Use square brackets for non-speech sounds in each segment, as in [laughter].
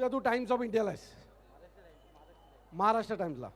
उद्या तू times of इंडियाला आहेस महाराष्ट्र टाइम्सला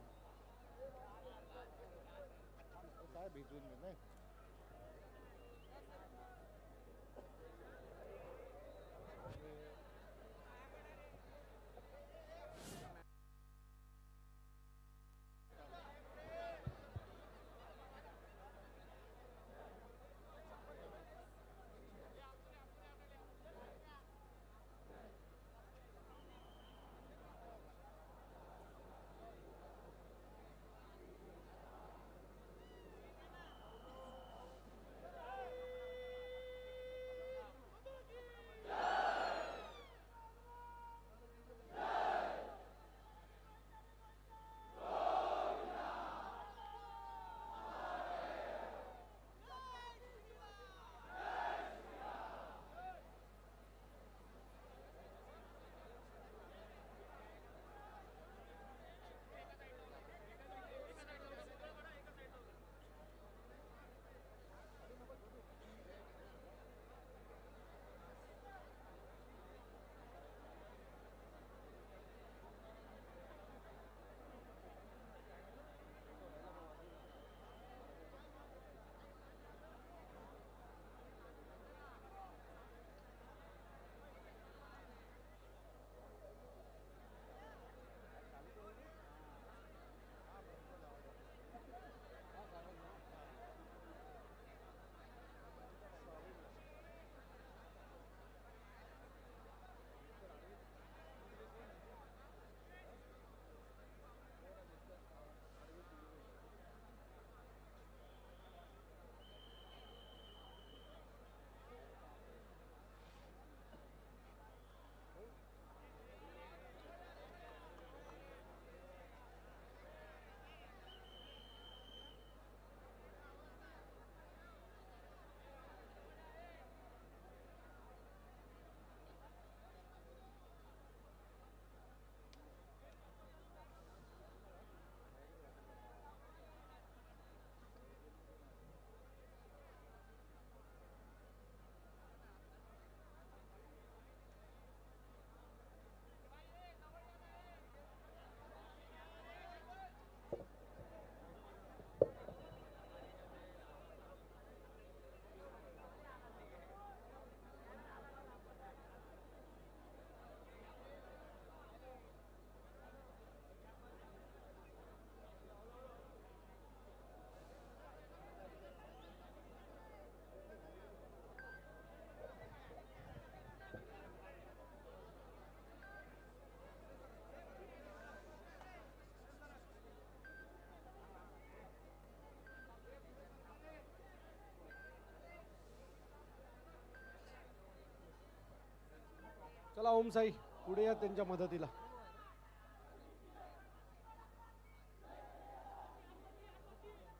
चला ओम साई. पुढे या त्यांच्या मदतीला.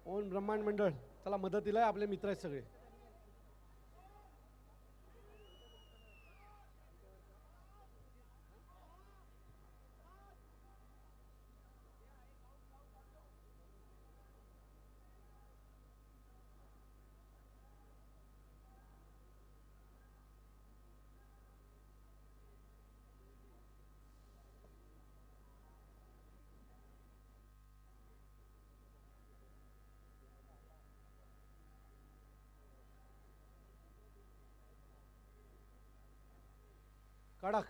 ओम ब्रह्मांड मंडळ. चला मदतीला आपले मित्र आहेत सगळे. कडक.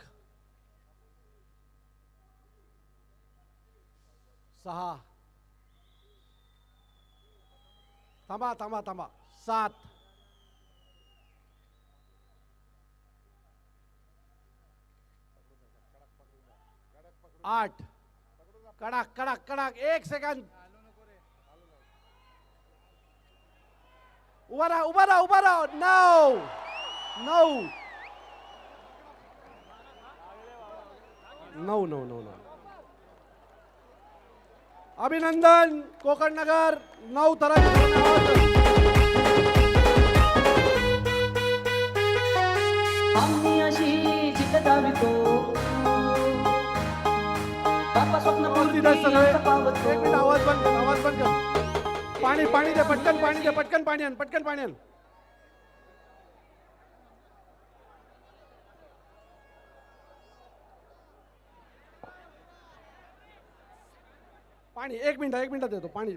सहा. थांबा थांबा थांबा. सात. आठ. कडक कडक कडक. एक सेकंद. उभा राहा उभा राहा उभा राहा. नऊ. नऊ. नऊ नऊ नऊ नऊ. अभिनंदन कोकण नगर नऊ मिनिट आवाज बंद आवाज बंद पाणी पाणी दे पटकन पाणी दे पटकन पाणी आण पटकन पाणी आण. पाणी एक मिनिट एक मिनिटात देतो पाणी.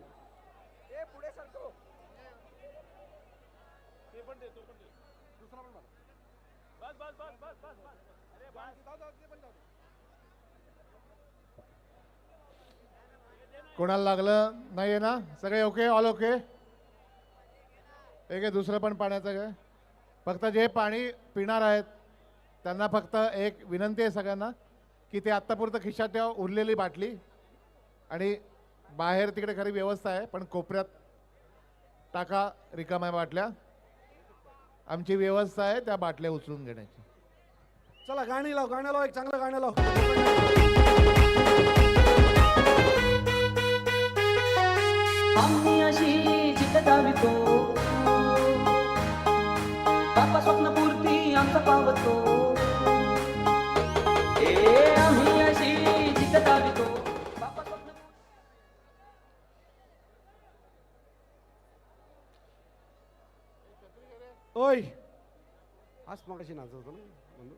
कोणाला लागलं? नाही आहे ना? सगळे ओके ऑल ओके एक आहे दुसरं पण पाण्याचं काय फक्त जे पाणी पिणार आहेत त्यांना फक्त एक विनंती आहे सगळ्यांना की ते आत्तापुरतं खिशात ठेवा उरलेली बाटली. आणि बाहेर तिकडे खरी व्यवस्था आहे पण कोपऱ्यात टाका रिकाम्या बाटल्या. आमची व्यवस्था आहे त्या बाटल्या उचलून घेण्याची. चला गाणी लाव गाणं लाव एक चांगलं गाणं लाव. आम्ही अशी दावितो बाप्पा स्वप्नपूर्ती आमचा पावतो. ओय आज मगाशी नाचवतो ना म्हणून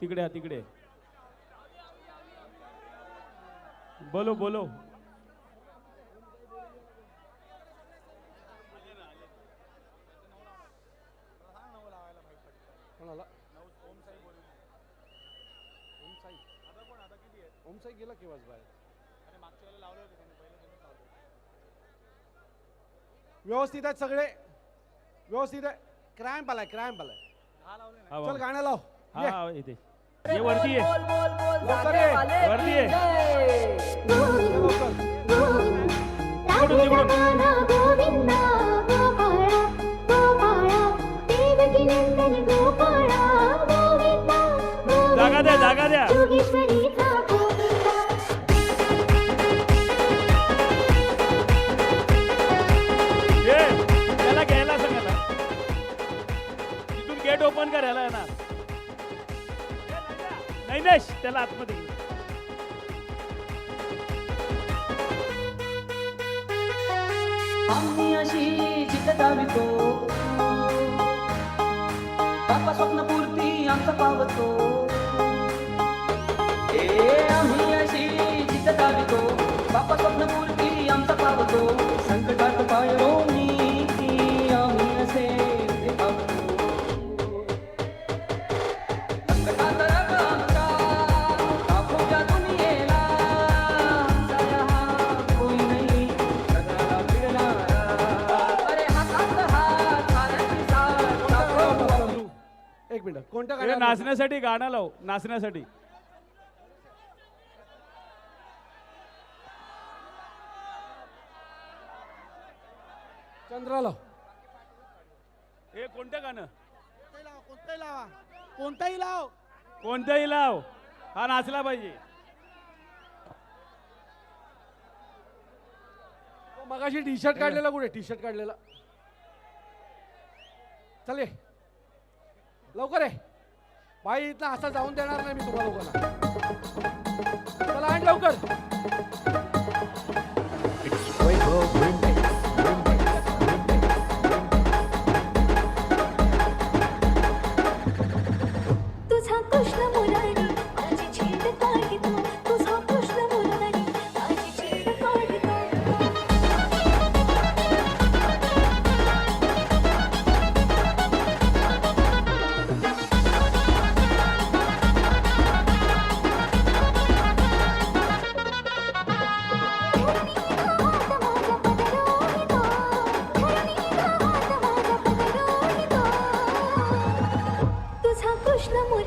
तिकडे तिकडे. बोलो बोलो. ओमसाई गेला केव्हाच बाहेर. व्यवस्थित आहेत सगळे. व्यवस्थित आहे. क्रॅम्प आलाय क्रॅम्प आलाय हा चल. गाणं लाव. ये. हा हा, इथे ये वरती गोविंदा जागा द्या जागा द्या. त्याला आतमध्ये घे. आम्ही अशी जिद्द दावितो स्वप्नपूर्ती आमचा पावतो. ए आम्ही अशी जिद्द बापा बाप्पा स्वप्नपूर्ती आमचा पावतो. कोणत्या हे नाचण्यासाठी गाणं लाव नाचण्यासाठी. चंद्रा लाव. हे कोणतं गाणं? कोणताही लावा कोणताही लाव. कोणतंही लाव. हा नाचला पाहिजे. मगाशी टी शर्ट काढलेला कुठे? टी शर्ट काढलेला. चल लवकर आहे बाई इथं असं जाऊन देणार नाही मी तुम्हाला लोकांना चला आण लवकर.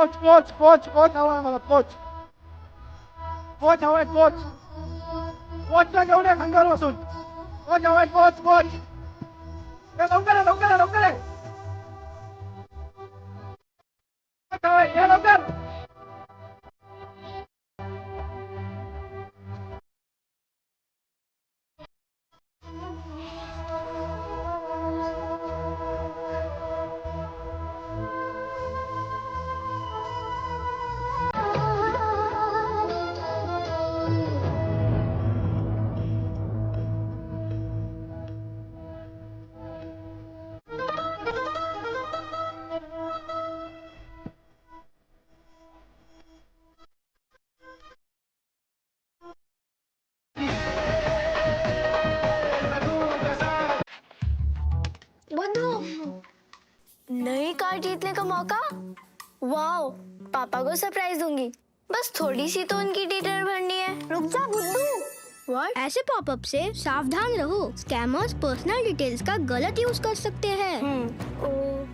कोच कोच कोच हवाय मला कोच कोच हवाय कोच कोचला घेऊन या खांद्यावर बसून कोच हवाय कोच कोच ए, लवकर आहे, लवकर आहे, लवकर आहे. कोच हवाय, पापा को सरप्राइज़ दूँगी। बस थोड़ी सी तो उनकी डिटेल भरनी है। रुक जा बुद्धू व्हाट ऐसे पॉपअप से सावधान रहो। स्कैमर्स पर्सनल डिटेल्स का गलत यूज़ कर सकते हैं। हम्म ओ।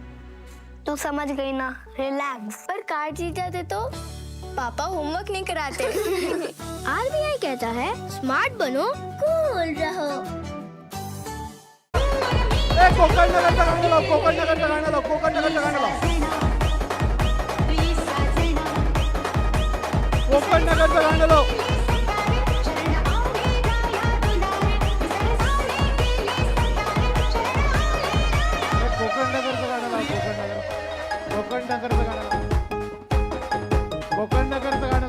तू समझ गई ना रिलैक्स पर कार जीत जाते तो पापा होमवर्क नहीं कराते। [laughs] आरबीआई कहता है स्मार्ट बनो कूल रहो। ए कोकण कोकण कोकण कोकण नगरचं भांडलो कोकण नगरचं गाणं लाव कोकण नगर कोकण नगरचं गाणं लाव. कोकण नगरचं गाणं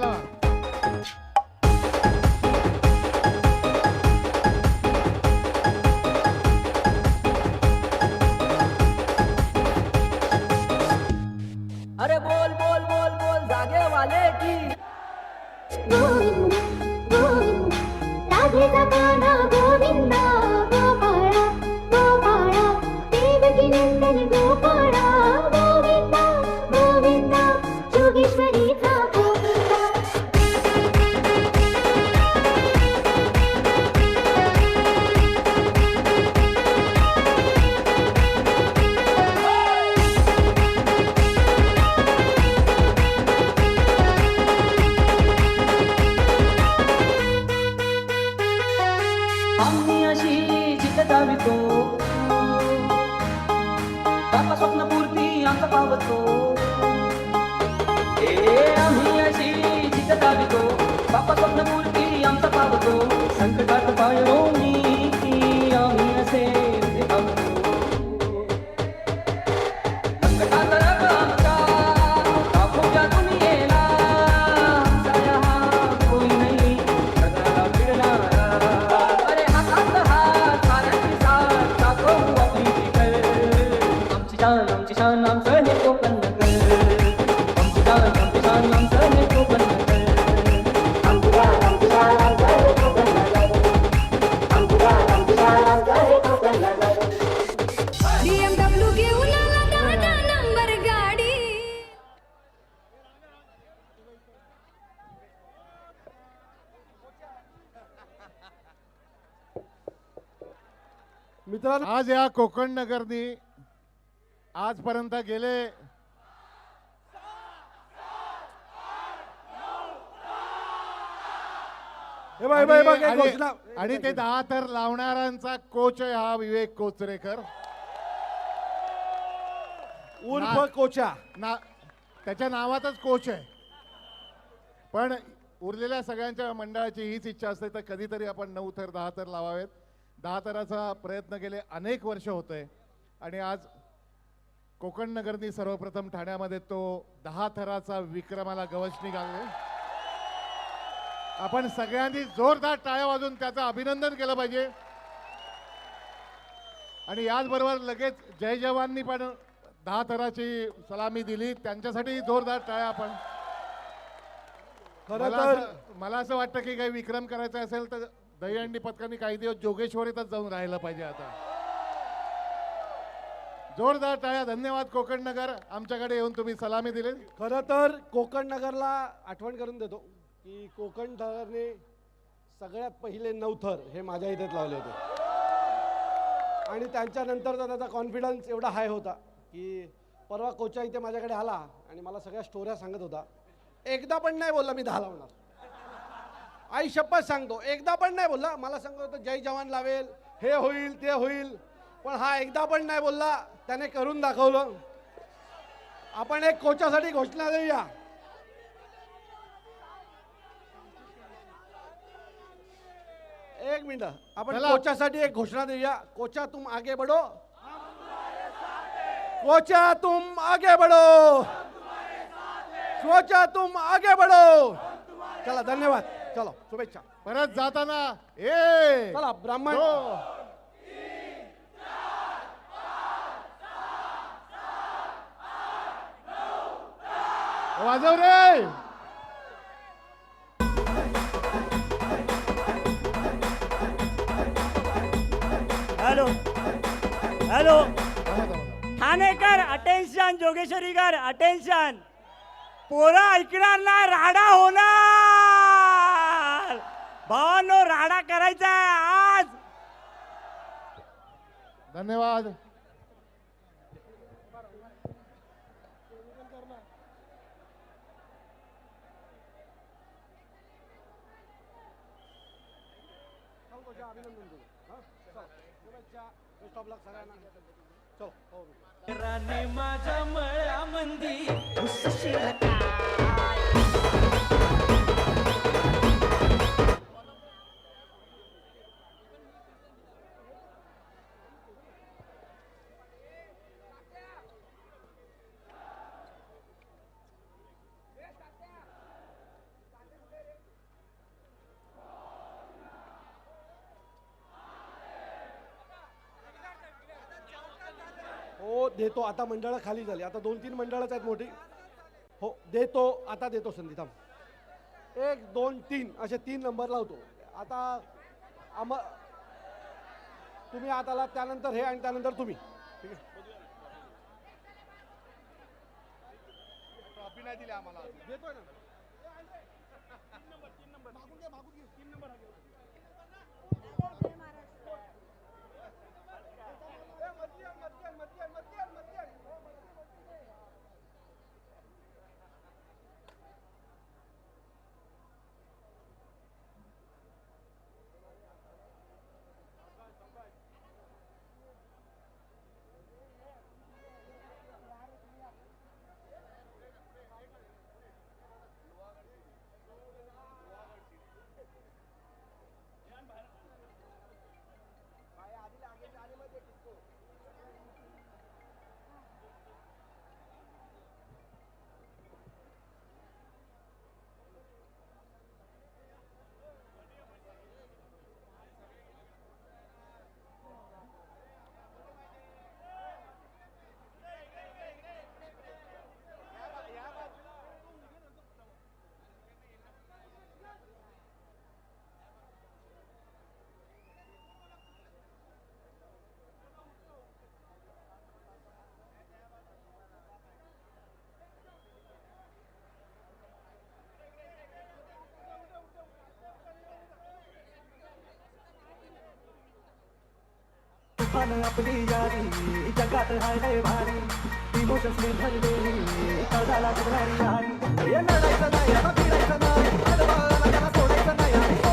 मित्रांनो आज या कोकण नगरनी आजपर्यंत गेले हे बघ हे बघ, हे बघ आणि- एक आणि- घोषणा आणि ते दहा तर लावणाऱ्यांचा कोच आहे हा विवेक कोचरेकर. उर्फ ना- कोचा. ना त्याच्या नावातच कोच आहे. पण उरलेल्या सगळ्यांच्या मंडळाची हीच इच्छा असते तर कधीतरी आपण नऊ थर दहा थर लावावेत. दहा थराचा प्रयत्न गेले अनेक वर्ष होतोय. आणि आज कोकण नगरनी सर्वप्रथम ठाण्यामध्ये तो दहा थराचा विक्रमाला गवसणी घालले आपण सगळ्यांनी जोरदार टाळ्या वाजून त्याचं अभिनंदन केलं पाहिजे. आणि याचबरोबर लगेच जय जवाननी पण दहा थराची सलामी दिली. त्यांच्यासाठी जोरदार टाळ्या आपण. खरं तर मला असं वाटतं की काही विक्रम करायचा असेल तर दहीहंडी पथकाने काही दिवस जोगेश्वरीतच जाऊन राहायला पाहिजे आता. जोरदार टाळ्या धन्यवाद कोकण नगर. आमच्याकडे येऊन तुम्ही सलामी दिली. खरं तर कोकण नगरला आठवण करून देतो की कोकण नगरने सगळ्यात पहिले नवथर हे माझ्या इथेच लावले होते. आणि त्यांच्यानंतरचा त्याचा कॉन्फिडन्स एवढा हाय होता की परवा कोचा इथे माझ्याकडे आला आणि मला सगळ्या स्टोऱ्या सांगत होता. एकदा पण नाही बोलला मी दहा लावणार. आई शपथ सांगतो. एकदा पण नाही बोलला. मला सांगत होतं जय जवान लावेल. हे होईल ते होईल. पण हा एकदा पण नाही बोलला. त्याने करून दाखवलं. आपण एक कोचासाठी घोषणा देऊया. एक मिनिट. आपण. कोचासाठी एक घोषणा देऊया. कोचा तुम आगे बढ़ो. कोचा तुम आगे बढ़ो. कोचा तुम आगे बढ़ो. चला धन्यवाद. चलो शुभेच्छा. परत जाताना ए चला ब्राह्मण. वाजव रे. हॅलो. हॅलो. ठाणेकर अटेन्शन जोगेश्वरीकर अटेन्शन पोरं ऐकणार ना राडा होणार. भावांनो राडा करायचा आहे आज. धन्यवाद. राणे माझ्या मळ्यामंदी देतो आता मंडळं खाली झाली. आता दोन तीन मंडळच आहेत मोठी. हो देतो आता देतो संधी थांब. एक दोन तीन असे तीन नंबर लावतो. आता आम तुम्ही आत आला त्यानंतर हे आणि त्यानंतर तुम्ही. ठीक आहे? देतोय ना? तुफान आपली यारी जगात हाय लय भारी इमोशन्स ने भरलेली तळाला गुजरारी यारी हे लढायचं नाही आता फिरायचं नाही अडवाला त्याला सोडायचं नाही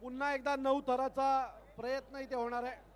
पुन्हा एकदा नऊ थराचा प्रयत्न इथे होणार आहे.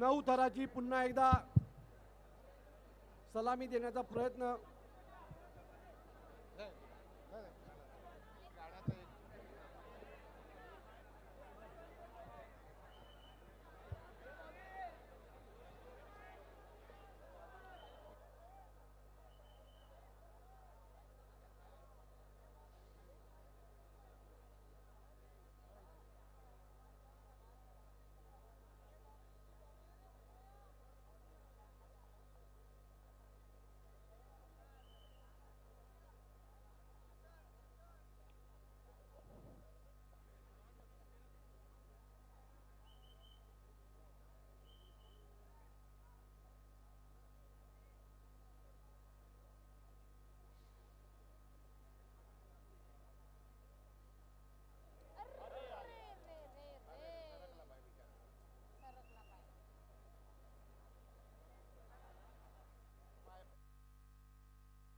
नऊ थराची पुन्हा एकदा सलामी देण्याचा प्रयत्न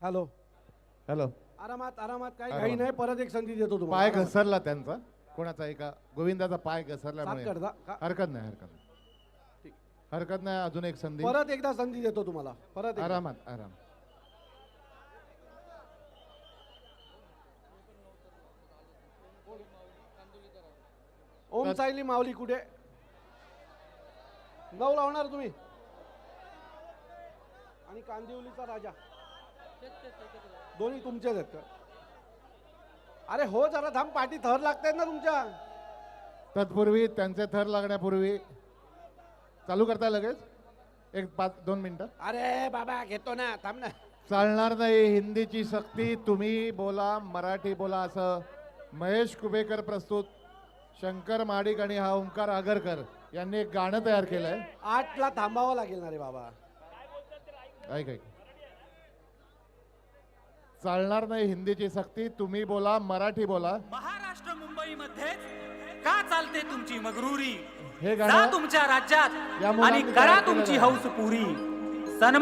हॅलो. हॅलो. आरामात आरामात काही आरामात. काही नाही परत एक संधी देतो पाय तुम्हाला आरामात. घसरला त्यांचा. कोणाचा एका गोविंदाचा पाय साफ घसरल्यामुळे करता का? हरकत नाही हरकत नाही. ठीक. हरकत नाही अजून एक संधी. परत एकदा संधी देतो तुम्हाला. परत एकदा. आरामात आराम ओम सायली माऊली कुठे? नऊ लावणार तुम्ही. आणि कांदिवलीचा राजा. दोन्ही तुमचेच आहेत का? अरे हो जरा थांब पाठी थर लागतायत ना तुमच्या. तत्पूर्वी त्यांचे थर लागण्यापूर्वी. चालू करताय लगेच? एक पाच दोन मिनिटं. अरे बाबा घेतो ना थांब ना. चालणार नाही हिंदीची सक्ती तुम्ही बोला मराठी बोला असं. महेश कुबेकर प्रस्तुत. शंकर महाडिक आणि हा ओंकार आगरकर यांनी एक गाणं तयार केलंय. आठला थांबावं लागेल ना रे बाबा. ऐक ऐक. चालणार नाही हिंदीची सक्ती. तुम्ही बोला मराठी बोला. महाराष्ट्र मुंबई मध्ये का चालते तुमची मगरुरी? हे जा गाणं तुमच्या राज्यात आणि करा केलेलं तुमची आहे. हौस पुरी.